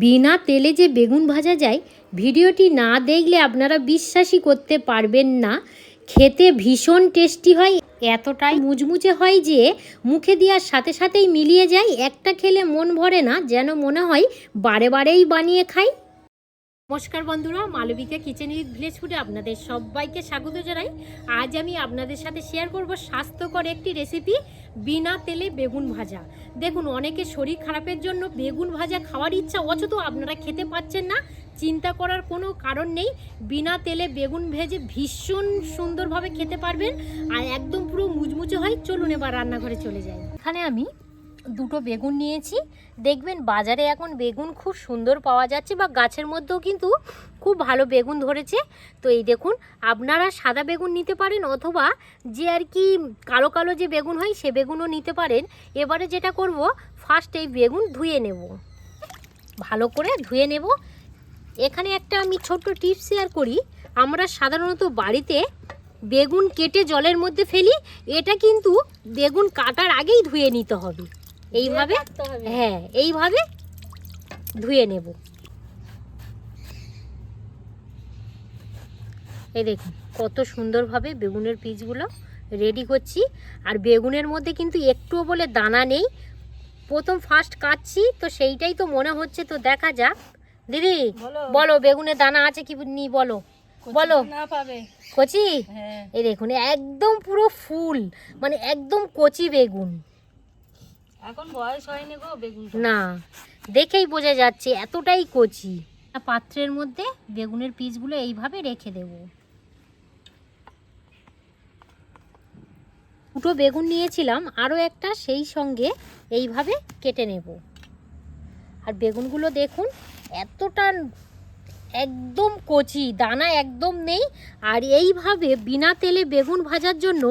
বিনা তেলে যে বেগুন ভাজা যায়, ভিডিওটি না দেখলে আপনারা বিশ্বাসই করতে পারবেন না। খেতে ভীষণ টেস্টি হয়, এতটাই মুচমুচে হয় যে মুখে দেওয়ার সাথে সাথেই মিলিয়ে যায়। একটা খেলে মন ভরে না, যেন মনে হয় বারে বারেই বানিয়ে খাই। নমস্কার বন্ধুরা, মালবিকা কিচেন উইথ ভিলেজ ফুডে আপনাদের সবাইকে স্বাগত জানাই। আজ আমি আপনাদের সাথে শেয়ার করব স্বাস্থ্যকর একটি রেসিপি বিনা তেলে বেগুন ভাজা। দেখুন, অনেকে শরীর খারাপের জন্য বেগুন ভাজা খাওয়ার ইচ্ছা অথচ আপনারা খেতে পাচ্ছেন না। চিন্তা করার কোনো কারণ নেই, বিনা তেলে বেগুন ভেজে ভীষণ সুন্দরভাবে খেতে পারবেন। আর একদম পুরো মুচমুচে হয়, চলুন এবার রান্নাঘরে চলে যাই। এখানে আমি দুটো বেগুন নিয়েছি। দেখবেন বাজারে এখন বেগুন খুব সুন্দর পাওয়া যাচ্ছে বা গাছের মধ্যেও কিন্তু খুব ভালো বেগুন ধরেছে। তো এই দেখুন, আপনারা সাদা বেগুন নিতে পারেন অথবা যে আর কি কালো কালো যে বেগুন হয় সে বেগুনও নিতে পারেন। এবারে যেটা করব ফার্স্ট এই বেগুন ধুয়ে নেব। ভালো করে ধুয়ে নেব। এখানে একটা আমি ছোট্ট টিপস শেয়ার করি। আমরা সাধারণত বাড়িতে বেগুন কেটে জলের মধ্যে ফেলি। এটা কিন্তু বেগুন কাটার আগেই ধুয়ে নিতে হবে। এইভাবে? হ্যাঁ এইভাবে ধুয়ে নেব। এই দেখুন কত সুন্দরভাবে বেগুনের পিসগুলো রেডি করছি। আর বেগুনের মধ্যে কিন্তু একটুও বলে দানা নেই। প্রথম ফার্স্ট কাটছি তো সেইটাই তো মনে হচ্ছে তো দেখা যাক। দিদি বলো। বেগুনের দানা আছে কি নি বলো। বলো। কচি? হ্যাঁ। এই দেখুন একদম পুরো ফুল মানে একদম কচি বেগুন। এখন বয়স হয়নি গো বেগুন না দেখেই বোঝা যাচ্ছে এতটাই কচি। পাত্রের মধ্যে বেগুনের পিসগুলো এইভাবে রেখে দেব। দুটো বেগুন নিয়েছিলাম আরও একটা সেই সঙ্গে এইভাবে কেটে নেব। আর বেগুনগুলো দেখুন এতটা একদম কচি দানা একদম নেই। আর এইভাবে বিনা তেলে বেগুন ভাজার জন্য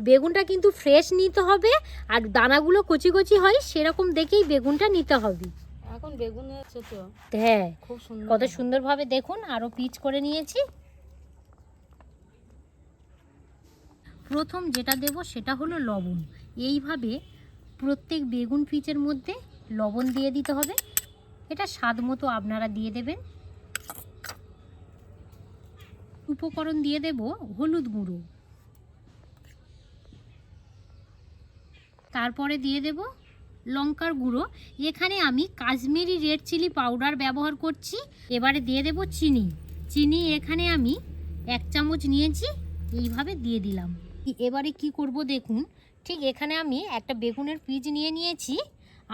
বেগুনটা কিন্তু ফ্রেশ নিতে হবে। আর দানাগুলো কচি কচি হয় সেরকম দেখেই বেগুনটা নিতে হবে। এখন বেগুন হ্যাঁ খুব সুন্দর কত সুন্দরভাবে দেখুন আরও পিচ করে নিয়েছি। প্রথম যেটা দেব সেটা হলো লবণ। এইভাবে প্রত্যেক বেগুন পিচের মধ্যে লবণ দিয়ে দিতে হবে। এটা স্বাদ মতো আপনারা দিয়ে দেবেন। উপকরণ দিয়ে দেব হলুদ গুঁড়ো। তারপরে দিয়ে দেব লঙ্কার গুঁড়ো। এখানে আমি কাশ্মীরি রেড চিলি পাউডার ব্যবহার করছি। এবারে দিয়ে দেব চিনি। চিনি এখানে আমি এক চামচ নিয়েছি, এইভাবে দিয়ে দিলাম। এবারে কি করব দেখুন, ঠিক এখানে আমি একটা বেগুনের পিজ নিয়ে নিয়েছি,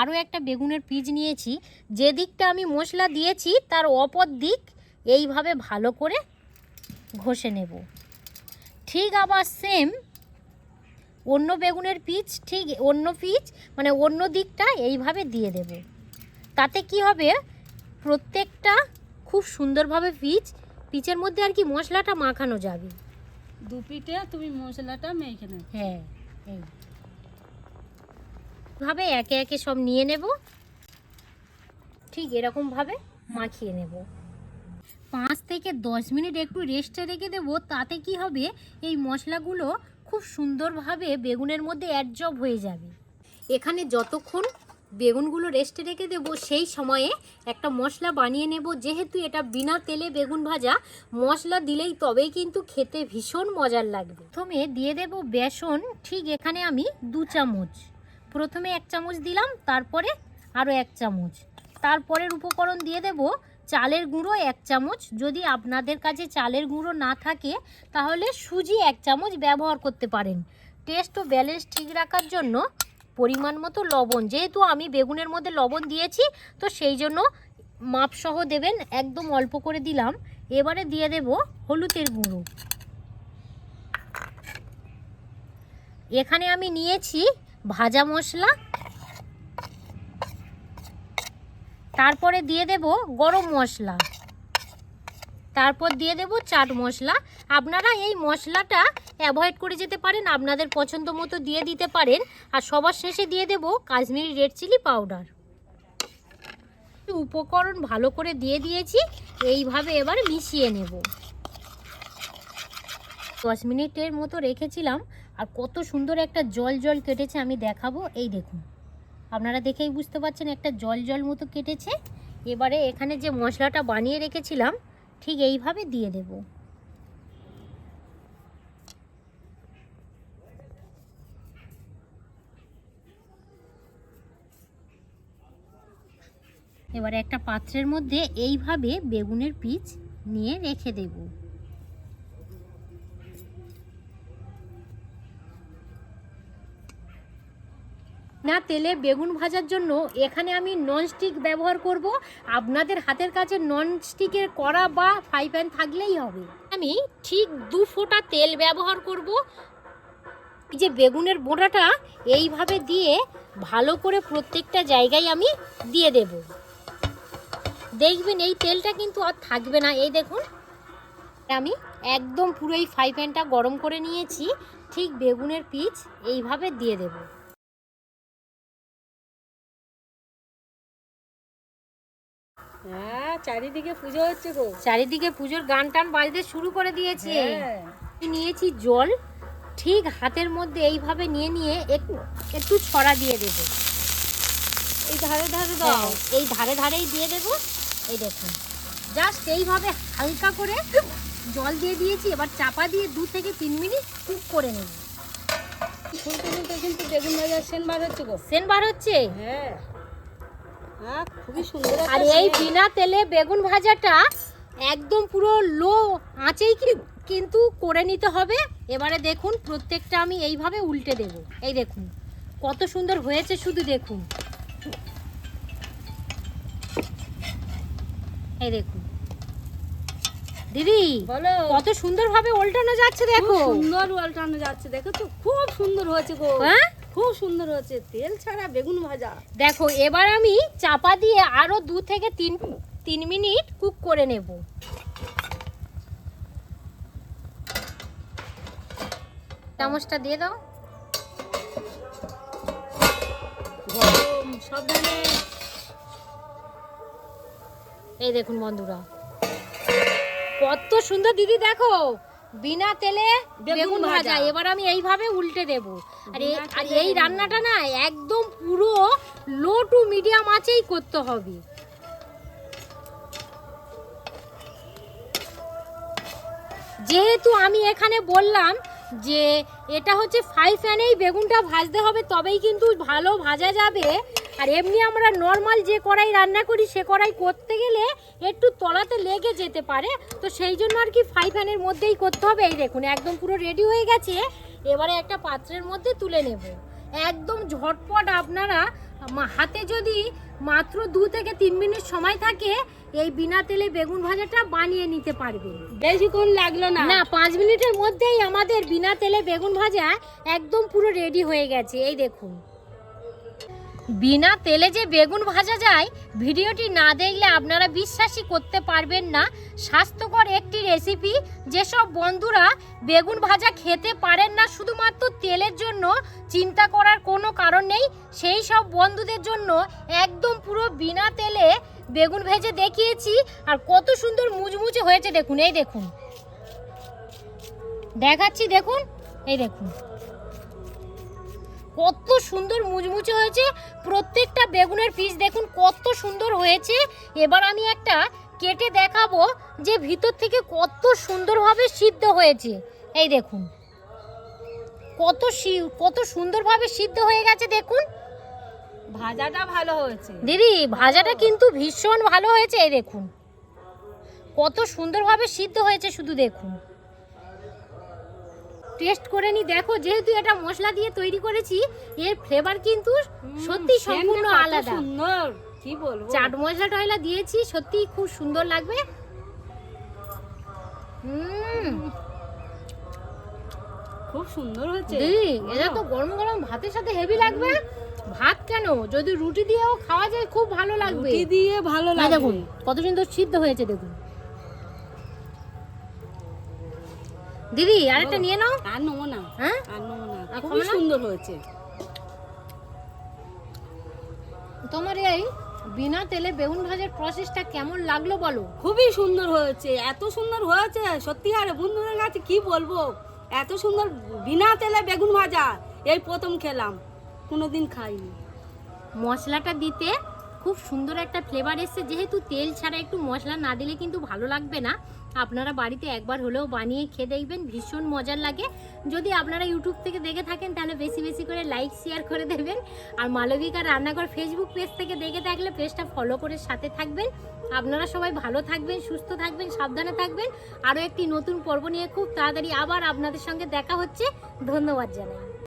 আরও একটা বেগুনের পিজ নিয়েছি। যে দিকটা আমি মশলা দিয়েছি, তার অপর দিক এইভাবে ভালো করে ঘষে নেব। ঠিক আবার সেম অন্য বেগুনের পিচ ঠিক অন্য পিচ মানে অন্য দিকটা এইভাবে দিয়ে দেব। তাতে কি হবে? প্রত্যেকটা খুব সুন্দরভাবে পিচ পিচের মধ্যে আর কি মশলাটা মাখানো যাবে। দু পিঠে তুমি মশলাটা মেখে নেবে হ্যাঁ এই। ভাবে একে একে সব নিয়ে নেব। ঠিক এরকমভাবে মাখিয়ে নেব। থেকে দশ মিনিট একটু রেস্টে রেখে দেবো, তাতে কি হবে? এই মশলাগুলো খুব সুন্দরভাবে বেগুনের মধ্যে অ্যাডজব হয়ে যাবে। এখানে যতক্ষণ বেগুনগুলো রেস্টে রেখে দেবো, সেই সময়ে একটা মশলা বানিয়ে নেব। যেহেতু এটা বিনা তেলে বেগুন ভাজা, মশলা দিলেই তবেই কিন্তু খেতে ভীষণ মজার লাগবে। প্রথমে দিয়ে দেব বেসন, ঠিক এখানে আমি দু চামচ। প্রথমে এক চামচ দিলাম, তারপরে আরও এক চামচ। তারপরের উপকরণ দিয়ে দেব চালের গুঁড়ো এক চামচ। যদি আপনাদের কাছে চালের গুঁড়ো না থাকে, তাহলে সুজি এক চামচ ব্যবহার করতে পারেন। টেস্ট ও ব্যালেন্স ঠিক রাখার জন্য পরিমাণ মতো লবণ। যেহেতু আমি বেগুনের মধ্যে লবণ দিয়েছি, তো সেই জন্য মাপসহ দেবেন, একদম অল্প করে দিলাম। এবারে দিয়ে দেব হলুদের গুঁড়ো। এখানে আমি নিয়েছি ভাজা মশলা তারপরে দিয়ে দেব গরম মশলা। তারপর দিয়ে দেব চাট মশলা। আপনারা এই মশলাটা অ্যাভয়েড করে যেতে পারেন, আপনাদের পছন্দ মতো দিয়ে দিতে পারেন। আর সবার শেষে দিয়ে দেব কাশ্মীরি রেড চিলি পাউডার উপকরণ ভালো করে দিয়ে দিয়েছি, এইভাবে এবার মিশিয়ে নেব। দশ মিনিটের মতো রেখেছিলাম, আর কত সুন্দর একটা জল জল কেটেছে, আমি দেখাবো। এই দেখুন। আপনারা দেখেই বুঝতে পারছেন, একটা জল জল মতো কেটেছে। এবারে এখানে যে মশলাটা বানিয়ে রেখেছিলাম, ঠিক এইভাবে দিয়ে দেব। এবারে একটা পাত্রের মধ্যে এইভাবে বেগুনের পিচ নিয়ে রেখে দেব। তেলে বেগুন ভাজার জন্য এখানে আমি ননস্টিক ব্যবহার করব। আপনাদের হাতের কাছে ননস্টিকের কড়া বা ফ্রাই প্যান থাকলেই হবে। আমি ঠিক দু ফোঁটা তেল ব্যবহার করব। যে বেগুনের বোঁটাটা এইভাবে দিয়ে ভালো করে প্রত্যেকটা জায়গায় আমি দিয়ে দেব। দেখবেন এই তেলটা কিন্তু আর থাকবে না। এই দেখুন, আমি একদম পুরো এই ফ্রাই প্যানটা গরম করে নিয়েছি। ঠিক বেগুনের পিচ এইভাবে দিয়ে দেবো। হ্যাঁ চারিদিকে পুজো হচ্ছে গো। চারিদিকে পুজোর গান টান বাজতে শুরু করে দিয়েছে। হ্যাঁ। নিয়েছি জল ঠিক হাতের মধ্যে এইভাবে নিয়ে নিয়ে একটু একটু ছড়া দিয়ে দেবো। এই ধারে ধারে দাও। হ্যাঁ, এই ধারে ধারেই দিয়ে দেবো। এই দেখুন জাস্ট এইভাবে হালকা করে জল দিয়ে দিয়েছি। এবার চাপা দিয়ে দু থেকে তিন মিনিট কুক করে নেব। ফুলতে ফুলতে কিন্তু বেগুন ভাজার সেন বার হচ্ছে গো। সেন বার হচ্ছে? হ্যাঁ। খুবই সুন্দর আর এই বিনা তেলে বেগুন ভাজাটা একদম পুরো লো আঁচেই কিন্তু করে নিতে হবে। এবারে দেখুন প্রত্যেকটা আমি এইভাবে উল্টে দেব। এই দেখুন কত সুন্দর হয়েছে শুধু দেখুন। এই দেখুন। দিদি বলো। কত সুন্দরভাবে উল্টানো যাচ্ছে দেখো। সুন্দর উল্টানো যাচ্ছে দেখো তো খুব সুন্দর হয়েছে গো। হ্যাঁ? খুব সুন্দর হয়েছে তেল ছাড়া বেগুন ভাজা। দেখো এবার আমি চাপা দিয়ে আরও দু থেকে তিন তিন মিনিট কুক করে নেব। চামচটা দিয়ে দাও। সাবধানে। এই দেখুন বন্ধুরা কত সুন্দর দিদি দেখো। বিনা তেলে বেগুন ভাজা। এবার আমি এইভাবে উল্টে দেব। আর এই আর এই রান্নাটা না একদম পুরো লো টু মিডিয়াম আঁচেই করতে হবে। যেহেতু আমি এখানে বললাম যে এটা হচ্ছে ফ্রাই ফ্যানেই বেগুনটা ভাজতে হবে তবেই কিন্তু ভালো ভাজা যাবে। আর এমনি আমরা নর্মাল যে কড়াই রান্না করি সে কড়াই করতে গেলে একটু তলাতে লেগে যেতে পারে। তো সেই জন্য আর কি ফ্রাই প্যানের মধ্যেই করতে হবে। এই দেখুন একদম পুরো রেডি হয়ে গেছে। এবারে একটা পাত্রের মধ্যে তুলে নেব। একদম ঝটপট আপনারা হাতে যদি মাত্র দু থেকে তিন মিনিট সময় থাকে এই বিনা তেলে বেগুন ভাজাটা বানিয়ে নিতে পারবেন। বেশিক্ষণ লাগল না। না পাঁচ মিনিটের মধ্যেই আমাদের বিনা তেলে বেগুন ভাজা একদম পুরো রেডি হয়ে গেছে। এই দেখুন। বিনা তেলে যে বেগুন ভাজা যায়, ভিডিওটি না দেখলে আপনারা বিশ্বাসই করতে পারবেন না। স্বাস্থ্যকর একটি রেসিপি যেসব বন্ধুরা বেগুন ভাজা খেতে পারেন না, শুধুমাত্র তেলের জন্য চিন্তা করার কোনো কারণ নেই। সেই সব বন্ধুদের জন্য একদম পুরো বিনা তেলে বেগুন ভেজে দেখিয়েছি, আর কত সুন্দর মুচমুচে হয়েছে। দেখুন, এই দেখুন। দেখাচ্ছি, দেখুন, এই দেখুন। কত সুন্দর মুচমুচে হয়েছে। প্রত্যেকটা বেগুনের পিস দেখুন কত সুন্দর হয়েছে। এবার আমি একটা কেটে দেখাবো যে ভিতর থেকে কত সুন্দরভাবে সিদ্ধ হয়েছে। এই দেখুন। কত কত সুন্দরভাবে সিদ্ধ হয়ে গেছে দেখুন। ভাজাটা ভালো হয়েছে। দিদি ভাজাটা কিন্তু ভীষণ ভালো হয়েছে এই দেখুন। কত সুন্দরভাবে সিদ্ধ হয়েছে শুধু দেখুন। টেস্ট করে নি। দেখো যেহেতু এটা মশলা দিয়ে তৈরি করেছি এর ফ্লেভার কিন্তু সত্যি সম্পূর্ণ আলাদা। সুন্দর। কি বলব? চাট মশলা টয়লা দিয়েছি সত্যি খুব সুন্দর লাগবে। হুম। খুব সুন্দর হয়েছে। দিদি এটা তো গরম গরম ভাতের সাথে হেভি লাগবে। ভাত কেন? যদি রুটি দিয়েও খাওয়া যায় খুব ভালো লাগবে। রুটি দিয়ে ভালো না দেখুন লাগবে। কত সুন্দর সিদ্ধ হয়েছে দেখুন। দিদি আরেকটা নিয়ে নাও। আর নেব না। হ্যাঁ? আর নেব না। খুবই সুন্দর হয়েছে। তোমার এই বিনা তেলে বেগুন ভাজার প্রসেসটা কেমন লাগল বলো? খুবই সুন্দর হয়েছে। এত সুন্দর হয়েছে? সত্যি আর বন্ধুদের কাছে কি বলব? এত সুন্দর বিনা তেলে বেগুন ভাজা। এই প্রথম খেলাম। কোনোদিন খাইনি। মশলাটা দিতে খুব সুন্দর একটা ফ্লেভার এসছে। যেহেতু তেল ছাড়া একটু মশলা না দিলে কিন্তু ভালো লাগবে না। আপনারা বাড়িতে একবার হলেও বানিয়ে খেয়ে দেখবেন, ভীষণ মজার লাগে। যদি আপনারা ইউটিউব থেকে দেখে থাকেন, তাহলে বেশি বেশি করে লাইক শেয়ার করে দেবেন। আর মালবিকা রান্নাঘর ফেসবুক পেজ থেকে দেখে থাকলে পেজটা ফলো করে সাথে থাকবেন। আপনারা সবাই ভালো থাকবেন, সুস্থ থাকবেন, সাবধানে থাকবেন। আরও একটি নতুন পর্ব নিয়ে খুব তাড়াতাড়ি আবার আপনাদের সঙ্গে দেখা হচ্ছে। ধন্যবাদ জানাই।